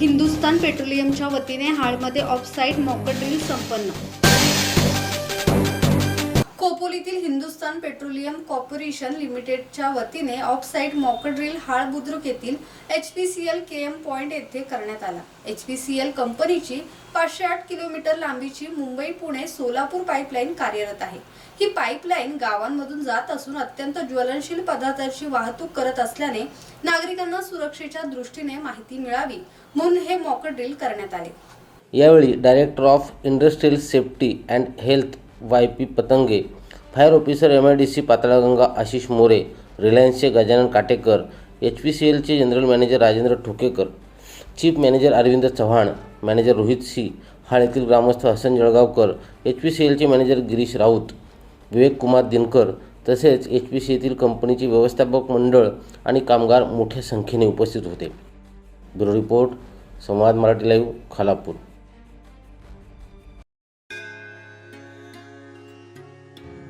हिंदुस्तान पेट्रोलियमच्या वतीने हाळमध्ये offsite mock drill संपन्न. खोपोलीतील हिंदुस्थान पेट्रोलियम कॉर्पोरेशन लिमिटेडच्या वतीने offsite mock drill Hal Budruk येथील H P C L K M point येथे करण्यात आला. एच पी सी एल कंपनीची पाचशे आठ किलोमीटर लांबीची मुंबई पुणे सोलापूर पाईपलाईन कार्यरत आहे. ही पाईपलाईन गावांमधून जात असून अत्यंत ज्वलनशील पदार्थाची वाहतूक करत असल्याने नागरिकांना सुरक्षेच्या दृष्टीने माहिती मिळावी म्हणून हे मॉकड्रिल करण्यात आले. यावेळी director of industrial safety and health Y P Patange fire officer M I D C Patalganga Ashish More रिलायन्सचे Gajanan Katekar H P C एलचे general manager Rajendra Thokekar chief manager Arvind Chavan manager Rohit C Hal येथील ग्रामस्थ Hasan Jalgaonkar H P C एलचे manager Girish Raut Vivek Kumar Dinkar तसेच H P C येथील कंपनीचे व्यवस्थापक मंडळ आणि कामगार मोठ्या संख्येने उपस्थित होते. Bureau report Samvad Marathi live Khalapur.